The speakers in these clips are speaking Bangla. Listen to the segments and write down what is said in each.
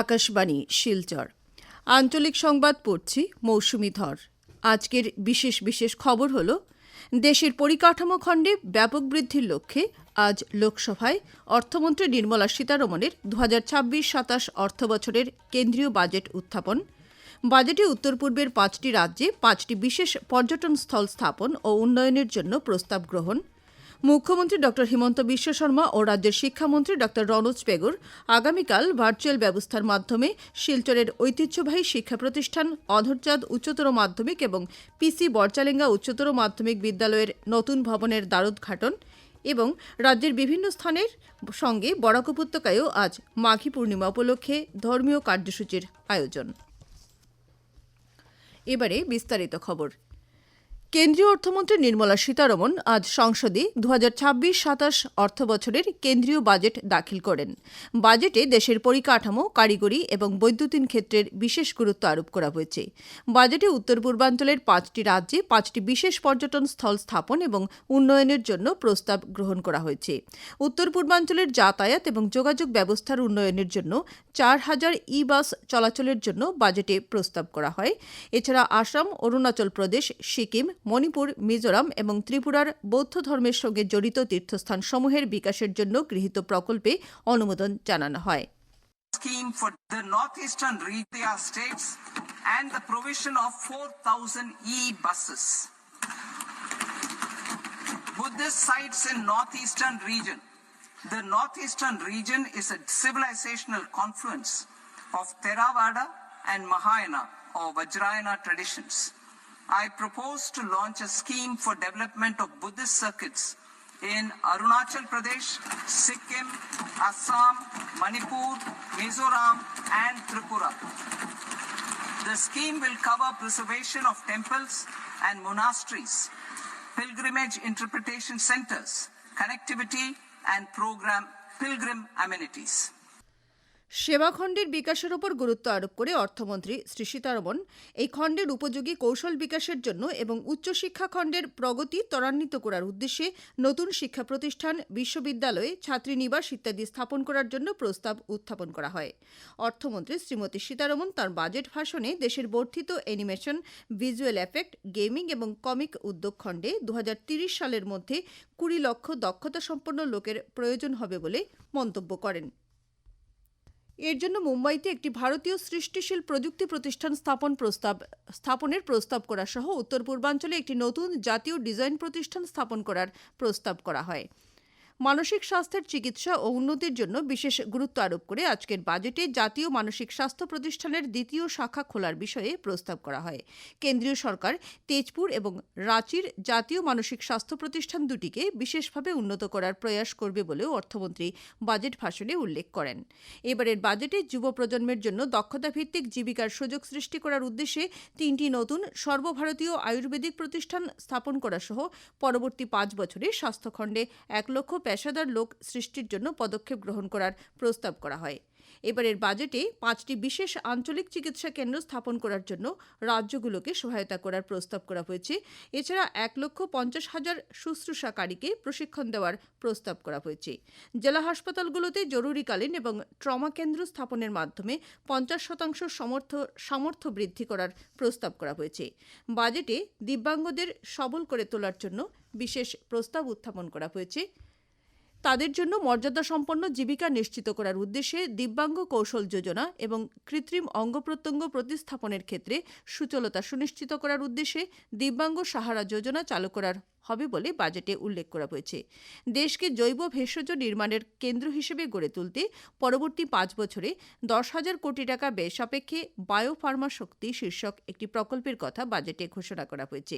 আকাশবাণী, শিলচর। আঞ্চলিক সংবাদ পড়ছি মৌসুমি ধর। আজকের বিশেষ বিশেষ খবর হল, দেশের পরিকাঠামো খণ্ডে ব্যাপক বৃদ্ধির লক্ষ্যে আজ লোকসভায় অর্থমন্ত্রী নির্মলা সীতারমণের দু হাজার ছাব্বিশ সাতাশ অর্থ বছরের কেন্দ্রীয় বাজেট উত্থাপন। বাজেটে উত্তর পূর্বের পাঁচটি রাজ্যে পাঁচটি বিশেষ পর্যটন স্থল স্থাপন ও উন্নয়নের জন্য প্রস্তাব গ্রহণ। মুখ্যমন্ত্রী ড হিমন্ত বিশ্ব শর্মা ও রাজ্যের শিক্ষামন্ত্রী ড রনোজ পেগুর আগামীকাল ভার্চুয়াল ব্যবস্থার মাধ্যমে শিলচরের ঐতিহ্যবাহী শিক্ষা প্রতিষ্ঠান অধরচাঁদ উচ্চতর মাধ্যমিক এবং পিসি বরচালেঙ্গা উচ্চতর মাধ্যমিক বিদ্যালয়ের নতুন ভবনের দ্বারোদ্ঘাটন এবং রাজ্যের বিভিন্ন স্থানের সঙ্গে বরাক উপত্যকায়ও আজ মাঘী পূর্ণিমা উপলক্ষে ধর্মীয় কার্যসূচির আয়োজন। এবারে বিস্তারিত খবর। কেন্দ্রীয় অর্থমন্ত্রী নির্মলা সীতারমন আজ সংসদে দু হাজার ছাব্বিশ সাতাশ অর্থ বছরের কেন্দ্রীয় বাজেট দাখিল করেন। বাজেটে দেশের পরিকাঠামো, কারিগরি এবং বৈদ্যুতিন ক্ষেত্রের বিশেষ গুরুত্ব আরোপ করা হয়েছে। বাজেটে উত্তর পূর্বাঞ্চলের পাঁচটি রাজ্যে পাঁচটি বিশেষ পর্যটন স্থল স্থাপন এবং উন্নয়নের জন্য প্রস্তাব গ্রহণ করা হয়েছে। উত্তর পূর্বাঞ্চলের যাতায়াত এবং যোগাযোগ ব্যবস্থার উন্নয়নের জন্য চার হাজার ই বাস চলাচলের জন্য বাজেটে প্রস্তাব করা হয়। এছাড়া আসাম, অরুণাচল প্রদেশ, সিকিম মণিপুর মিজোরাম এবং ত্রিপুরার বৌদ্ধ ধর্মের সঙ্গে জড়িত তীর্থস্থান সমূহের বিকাশের জন্য গৃহীত প্রকল্পে অনুমোদন জানানো হয় scheme for the northeastern region states and the provision of 4,000 e-buses. Buddhist sites in northeastern region. The northeastern region is a civilizational confluence of Theravada and Mahayana or Vajrayana traditions. I propose to launch a scheme for development of Buddhist circuits in Arunachal Pradesh, Sikkim, Assam, Manipur, Mizoram, and Tripura. The scheme will cover preservation of temples and monasteries, pilgrimage interpretation centers, connectivity, and program pilgrim amenities. সেবা খণ্ডের বিকাশের উপর গুরুত্ব আরোপ করে অর্থমন্ত্রী শ্রী সীতারমন এই খণ্ডের উপযোগী কৌশল বিকাশের জন্য এবং উচ্চশিক্ষা খণ্ডের প্রগতি ত্বরান্বিত করার উদ্দেশ্যে নতুন শিক্ষা প্রতিষ্ঠান, বিশ্ববিদ্যালয়ে ছাত্রীনিবাস ইত্যাদি স্থাপন করার জন্য প্রস্তাব উত্থাপন করা হয়। অর্থমন্ত্রী শ্রীমতী সীতারমণ তার বাজেট ভাষণে দেশের বর্ধিত অ্যানিমেশন, ভিজুয়াল এফেক্ট, গেমিং এবং কমিক উদ্যোগ খণ্ডে দু সালের মধ্যে কুড়ি লক্ষ দক্ষতা সম্পন্ন লোকের প্রয়োজন হবে বলে মন্তব্য করেন। এর জন্য মুম্বাইতে একটি ভারতীয় সৃষ্টিশীল প্রযুক্তি প্রতিষ্ঠান স্থাপন প্রস্তাব, স্থাপনের প্রস্তাব করা সহ উত্তর পূর্বাঞ্চলে একটি নতুন জাতীয় ডিজাইন প্রতিষ্ঠান স্থাপন করার প্রস্তাব করা হয়। মানসিক স্বাস্থ্যের চিকিৎসা ও উন্নতির জন্য বিশেষ গুরুত্ব আরোপ করে আজকের বাজেটে জাতীয় মানসিক স্বাস্থ্য প্রতিষ্ঠানের দ্বিতীয় শাখা খোলার বিষয়ে প্রস্তাব করা হয়। কেন্দ্রীয় সরকার তেজপুর এবং রাঁচির জাতীয় মানসিক স্বাস্থ্য প্রতিষ্ঠান দুটিকে বিশেষভাবে উন্নত করার প্রয়াস করবে বলেও অর্থমন্ত্রী বাজেট ভাষণে উল্লেখ করেন। এবারের বাজেটে যুব প্রজন্মের জন্য দক্ষতা ভিত্তিক জীবিকার সুযোগ সৃষ্টি করার উদ্দেশ্যে তিনটি নতুন সর্বভারতীয় আয়ুর্বেদিক প্রতিষ্ঠান স্থাপন করা সহ পরবর্তী পাঁচ বছরে স্বাস্থ্যখণ্ডে এক লক্ষ পেশাদার লোক সৃষ্টির জন্য পদক্ষেপ গ্রহণ করার প্রস্তাব করা হয়। এবারের বাজেটে পাঁচটি বিশেষ আঞ্চলিক চিকিৎসা কেন্দ্র স্থাপন করার জন্য রাজ্যগুলোকে সহায়তা করার প্রস্তাব করা হয়েছে। এছাড়া এক লক্ষ পঞ্চাশ হাজার শুশ্রূষাকারীকে প্রশিক্ষণ দেওয়ার প্রস্তাব করা হয়েছে। জেলা হাসপাতালগুলোতে জরুরিকালীন এবং ট্রমা কেন্দ্র স্থাপনের মাধ্যমে পঞ্চাশ শতাংশ সমর্থ, সামর্থ্য বৃদ্ধি করার প্রস্তাব করা হয়েছে। বাজেটে দিব্যাঙ্গদের সবল করে তোলার জন্য বিশেষ প্রস্তাব উত্থাপন করা হয়েছে। তাদের জন্য মর্যাদা সম্পন্ন জীবিকা নিশ্চিত করার উদ্দেশ্যে দিব্যাঙ্গ কৌশল যোজনা এবং কৃত্রিম অঙ্গ প্রত্যঙ্গ প্রতিস্থাপনের ক্ষেত্রে সুচলতা সুনিশ্চিত করার উদ্দেশ্যে দিব্যাঙ্গ সাহারা যোজনা চালু করার হবে বলে বাজেটে উল্লেখ করা হয়েছে। দেশকে জৈব ভেষজ নির্মাণের কেন্দ্র হিসেবে গড়ে তুলতে পরবর্তী পাঁচ বছরে দশ হাজার কোটি টাকা ব্যয় সাপেক্ষে বায়োফার্মা শক্তি শীর্ষক একটি প্রকল্পের কথা বাজেটে ঘোষণা করা হয়েছে।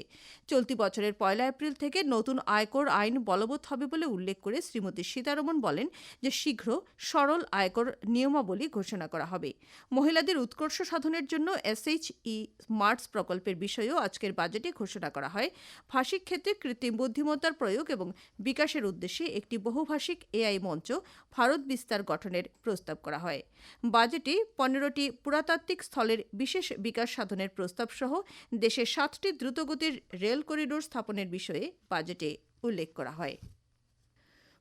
চলতি বছরের পয়লা এপ্রিল থেকে নতুন আয়কর আইন বলবৎ হবে বলে উল্লেখ করে শ্রীমতী সীতারমন বলেন যে শীঘ্র সরল আয়কর নিয়মাবলী ঘোষণা করা হবে। মহিলাদের উৎকর্ষ সাধনের জন্য এসএইচই মার্টস প্রকল্পের বিষয়েও আজকের বাজেটে ঘোষণা করা হয়। ফাঁসির ক্ষেত্রে কৃত্রিম বুদ্ধিমত্তার প্রয়োগ এবং বিকাশের উদ্দেশ্যে একটি বহুভাষিক এআই মঞ্চ ভারত বিস্তার গঠনের প্রস্তাব করা হয়। বাজেটে পনেরোটি পুরাতাত্ত্বিক স্থলের বিশেষ বিকাশ সাধনের প্রস্তাব সহ দেশে সাতটি দ্রুতগতির রেল করিডোর স্থাপনের বিষয়ে বাজেটে উল্লেখ করা হয়।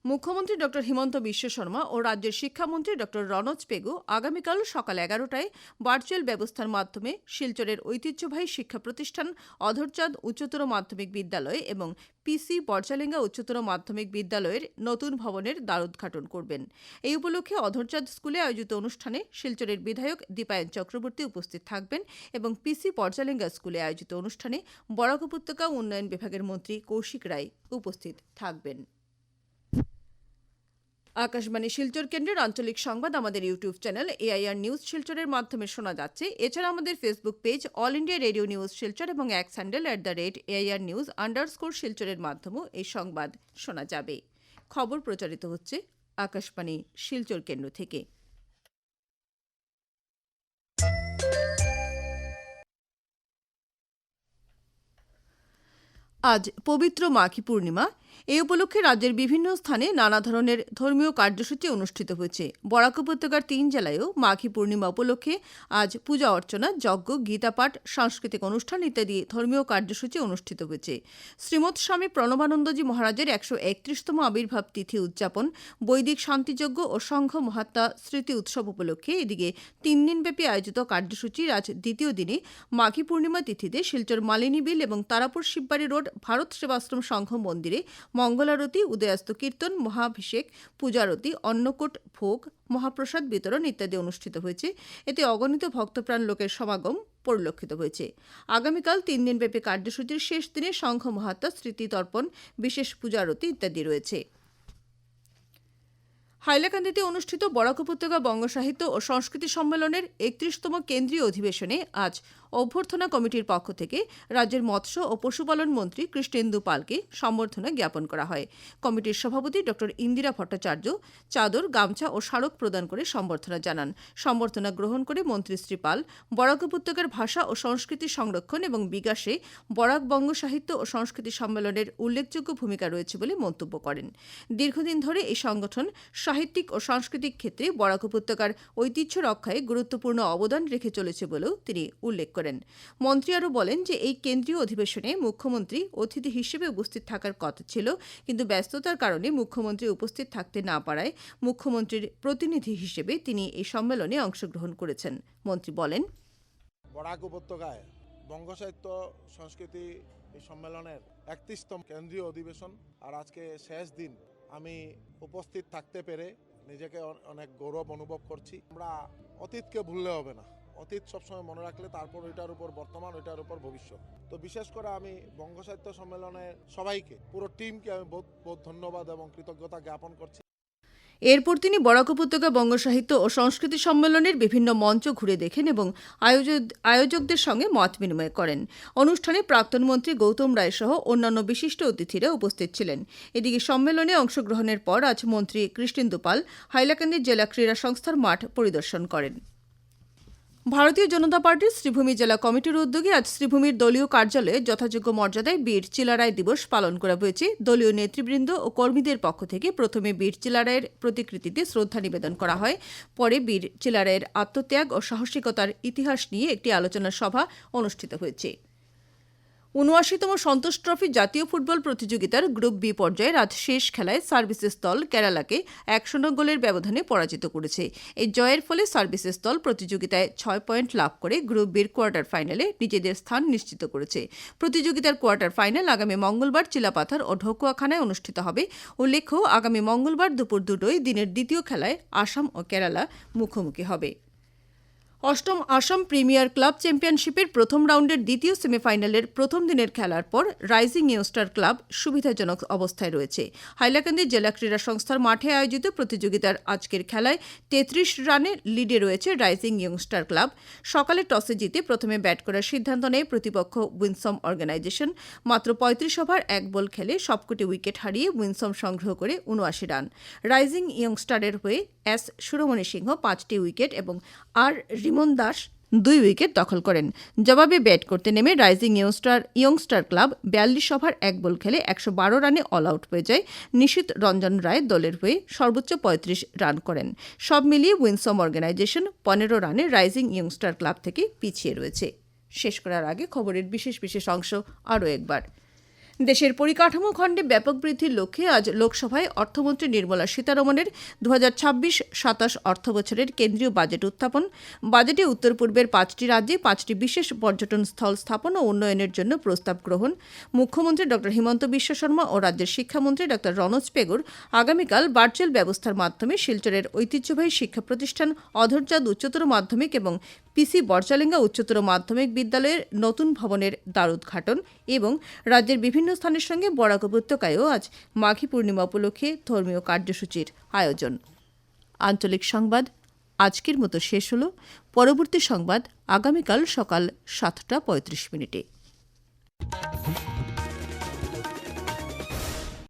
মুখ্যমন্ত্রী ডক্টর হিমন্ত বিশ্ব শর্মা ও রাজ্যের শিক্ষামন্ত্রী ডক্টর রনজ পেগু আগামীকাল সকাল এগারোটায় ভার্চুয়াল ব্যবস্থার মাধ্যমে শিলচরের ঐতিহ্যবাহী শিক্ষা প্রতিষ্ঠান অধরচাঁদ উচ্চতর মাধ্যমিক বিদ্যালয় এবং পিসি বর্চালেঙ্গা উচ্চতর মাধ্যমিক বিদ্যালয়ের নতুন ভবনের দ্বারোদ্ঘাটন করবেন। এই উপলক্ষে অধরচাঁদ স্কুলে আয়োজিত অনুষ্ঠানে শিলচরের বিধায়ক দীপায়ন চক্রবর্তী উপস্থিত থাকবেন এবং পিসি পর্চালেঙ্গা স্কুলে আয়োজিত অনুষ্ঠানে বরাক উপত্যকা উন্নয়ন বিভাগের মন্ত্রী কৌশিক রায় উপস্থিত থাকবেন। আকাশবাণী শিলচর কেন্দ্রের আঞ্চলিক সংবাদ আমাদের ইউটিউব চ্যানেল এআইআর নিউজ শিলচরের মাধ্যমে শোনা যাচ্ছে। এছাড়া আমাদের Facebook page all India radio news Silchar এবং X handle at the rate AIR news underscore শিলচরের মাধ্যমেও এই সংবাদ শোনা যাবে। খবর প্রচারিত হচ্ছে আকাশবাণী শিলচর কেন্দ্র থেকে। আজ পবিত্র মাঘী পূর্ণিমা। এই উপলক্ষে রাজ্যের বিভিন্ন স্থানে নানা ধরনের ধর্মীয় কার্যসূচি অনুষ্ঠিত হয়েছে। বরাক উপত্যকার তিন জেলায়ও মাঘী পূর্ণিমা উপলক্ষে আজ পূজা অর্চনা, যজ্ঞ গীতাপাঠ সাংস্কৃতিক অনুষ্ঠান ইত্যাদি ধর্মীয় কার্যসূচি অনুষ্ঠিত হয়েছে। শ্রীমৎ স্বামী প্রণবানন্দজি মহারাজের একশো একত্রিশতম আবির্ভাব তিথি উদযাপন, বৈদিক শান্তিযজ্ঞ ও সংঘ মহাত্মা স্মৃতি উৎসব উপলক্ষে এদিকে তিন দিনব্যাপী আয়োজিত কার্যসূচির আজ দ্বিতীয় দিনে মাঘী পূর্ণিমা তিথিতে শিলচর মালিনী বিল এবং তারাপুর শিববাড়ি রোড ভারত সেবাশ্রম সংঘ মন্দিরে মঙ্গলারতি, উদয়াস্ত কীর্তন, মহাভিষেক, পূজারতি, অন্নকূট, ভোগ, মহাপ্রসাদ বিতরণ ইত্যাদি অনুষ্ঠিত হয়েছে। এতে অগণিত ভক্তপ্রাণ লোকের সমাগম পরিলক্ষিত হয়েছে। আগামীকাল তিন দিনব্যাপী কার্যসূচির শেষ দিনে সংঘ মহাত্মা, স্মৃতি তর্পণ, বিশেষ পূজারতি ইত্যাদি রয়েছে। হাইলাকান্দিতে অনুষ্ঠিত বরাক উপত্যকা বঙ্গ সাহিত্য ও সংস্কৃতি সম্মেলনের একত্রিশতম কেন্দ্রীয় অধিবেশনে আজ অভ্যর্থনা কমিটির পক্ষ থেকে রাজ্যের মৎস্য ও পশুপালন মন্ত্রী কৃষ্ণেন্দু পালকে সম্বর্ধনা জ্ঞাপন করা হয়। কমিটির সভাপতি ড. ইন্দিরা ভট্টাচার্য চাদর, গামছা ও স্মারক প্রদান করে সম্বর্ধনা জানান। সম্বর্ধনা গ্রহণ করে মন্ত্রী শ্রী পাল বরাক উপত্যকার ভাষা ও সংস্কৃতি সংরক্ষণ এবং বিকাশে বরাক বঙ্গ সাহিত্য ও সংস্কৃতি সম্মেলনের উল্লেখযোগ্য ভূমিকা রয়েছে বলে মন্তব্য করেন। দীর্ঘদিন ধরে এই সংগঠন সাহিত্যিক ও সাংস্কৃতিক ক্ষেত্রে বরাক উপত্যকার ঐতিহ্য রক্ষায় গুরুত্বপূর্ণ অবদান রেখে চলেছে বলেও তিনি উল্লেখ করেন। মন্ত্রী আরও বলেন যে, এই কেন্দ্রীয় অধিবেশনে মুখ্যমন্ত্রী অতিথি হিসেবে উপস্থিত থাকার কথা ছিল, কিন্তু ব্যস্ততার কারণে মুখ্যমন্ত্রী উপস্থিত থাকতে না পারায় মুখ্যমন্ত্রীর প্রতিনিধি হিসেবে তিনি এই সম্মেলনে অংশগ্রহণ করেছেন। মন্ত্রী বলেন, বরাক উপত্যকায় বঙ্গ সাহিত্য সংস্কৃতি এই সম্মেলনের একত্রিশতম কেন্দ্রীয় অধিবেশন, আর আজকে শেষ দিন আমি উপস্থিত থাকতে পেরে নিজেকে অনেক গৌরব অনুভব করছি। আমরা অতীতকে ভুললে হবে না। অতীত সবসময় মনে রাখলে তারপর ওইটার উপর বর্তমান, ওইটার উপর ভবিষ্যৎ। তো বিশেষ করে আমি বঙ্গ সাহিত্য সম্মেলনের সবাইকে, পুরো টিমকে আমি বহুত বহুত ধন্যবাদ এবং কৃতজ্ঞতা জ্ঞাপন করছি। এরপর তিনি বরাক উপত্যকা বঙ্গ সাহিত্য ও সংস্কৃতি সম্মেলনের বিভিন্ন মঞ্চ ঘুরে দেখেন এবং আয়োজক- আয়োজকদের সঙ্গে মত বিনিময় করেন। অনুষ্ঠানে প্রাক্তন মন্ত্রী গৌতম রায় সহ অন্যান্য বিশিষ্ট অতিথিরা উপস্থিত ছিলেন। এদিকে সম্মেলনে অংশগ্রহণের পর আজ মন্ত্রী কৃষ্ণেন্দু পাল হাইলাকান্দি জেলা ক্রীড়া সংস্থার মাঠ পরিদর্শন করেন। ভারতীয় জনতা পার্টির শ্রীভূমি জেলা কমিটির উদ্যোগে আজ শ্রীভূমির দলীয় কার্যালয়ে যথাযোগ্য মর্যাদায় বীর চিলারায় দিবস পালন করা হয়েছে। দলীয় নেতৃবৃন্দ ও কর্মীদের পক্ষ থেকে প্রথমে বীর চিলারায়ের প্রতিকৃতিতে শ্রদ্ধা নিবেদন করা হয়। পরে বীর চিলারায়ের আত্মত্যাগ ও সাহসিকতার ইতিহাস নিয়ে একটি আলোচনা সভা অনুষ্ঠিত হয়েছে। উনআশিতম সন্তোষ ট্রফি জাতীয় ফুটবল প্রতিযোগিতার গ্রুপ বি পর্যায়ের আজ শেষ খেলায় সার্ভিসেস দল কেরালাকে এক শূন্য গোলের ব্যবধানে পরাজিত করেছে। এই জয়ের ফলে সার্ভিসেস দল প্রতিযোগিতায় ছয় পয়েন্ট লাভ করে গ্রুপ বির কোয়ার্টার ফাইনালে নিজেদের স্থান নিশ্চিত করেছে। প্রতিযোগিতার কোয়ার্টার ফাইনাল আগামী মঙ্গলবার চিলাপাথর ও ঢকুয়াখানায় অনুষ্ঠিত হবে। উল্লেখ্য, আগামী মঙ্গলবার দুপুর দুটোয় দিনের দ্বিতীয় খেলায় আসাম ও কেরালা মুখোমুখি হবে। অষ্টম আসাম প্রিমিয়ার ক্লাব চ্যাম্পিয়নশিপের প্রথম রাউন্ডের দ্বিতীয় সেমিফাইনালের প্রথম দিনের খেলার পর রাইজিং ইয়ংস্টার ক্লাব সুবিধাজনক অবস্থায় রয়েছে। হাইলাকান্দি জেলা ক্রীড়া সংস্থার মাঠে আয়োজিত প্রতিযোগিতার আজকের খেলায় তেত্রিশ রানে লিডে রয়েছে রাইজিং ইয়ংস্টার ক্লাব। সকালে টসে জিতে প্রথমে ব্যাট করার সিদ্ধান্ত নেয় প্রতিপক্ষ উইনসম অর্গানাইজেশন। মাত্র পঁয়ত্রিশ ওভার এক বল খেলে সবকটি উইকেট হারিয়ে উইনসম সংগ্রহ করে উনআশি রান। রাইজিং ইয়ংস্টারের হয়ে এস সুরমণি সিংহ পাঁচটি উইকেট এবং আর রিমন দাস দুই উইকেট দখল করেন। জবাবে ব্যাট করতে নেমে রাইজিং ইয়ংস্টার ইয়ংস্টার ক্লাব বিয়াল্লিশ ওভার এক বল খেলে একশো বারো রানে অল আউট হয়ে যায়। নিশীত রঞ্জন রায় দলের হয়ে সর্বোচ্চ পঁয়ত্রিশ রান করেন। সব মিলিয়ে উইনসম অর্গানাইজেশন পনেরো রানে রাইজিং ইয়ংস্টার ক্লাব থেকে পিছিয়ে রয়েছে। শেষ করার আগে খবরের বিশেষ বিশেষ অংশ আরও একবার। দেশের পরিকাঠামো খণ্ডে ব্যাপক বৃদ্ধির লক্ষ্যে আজ লোকসভায় অর্থমন্ত্রী নির্মলা সীতারমণের দু হাজার ছাব্বিশ সাতাশ অর্থ বছরের কেন্দ্রীয় বাজেট উত্থাপন, বাজেটে উত্তর পূর্বের পাঁচটি রাজ্যে পাঁচটি বিশেষ পর্যটন স্থল স্থাপন ও উন্নয়নের জন্য প্রস্তাব গ্রহণ। মুখ্যমন্ত্রী ড. হিমন্ত বিশ্ব শর্মা ও রাজ্যের শিক্ষামন্ত্রী ড. রনজ পেগুর আগামীকাল ভার্চুয়াল ব্যবস্থার মাধ্যমে শিলচরের ঐতিহ্যবাহী শিক্ষা প্রতিষ্ঠান অধরচাঁদ উচ্চতর মাধ্যমিক এবং পিসি বরচালেঙ্গা উচ্চতর মাধ্যমিক বিদ্যালয়ের নতুন ভবনের দ্বারোদ্ঘাটন এবং রাজ্যের বিভিন্ন স্থানের সঙ্গে বরাক উপত্যকায়ও আজ মাঘী পূর্ণিমা উপলক্ষে ধর্মীয় কার্যসূচির আয়োজন। আঞ্চলিক সংবাদ, আজকের মতো শেষ হল। পরবর্তী সংবাদ আগামীকাল সকাল সাতটা পঁয়ত্রিশ মিনিটে।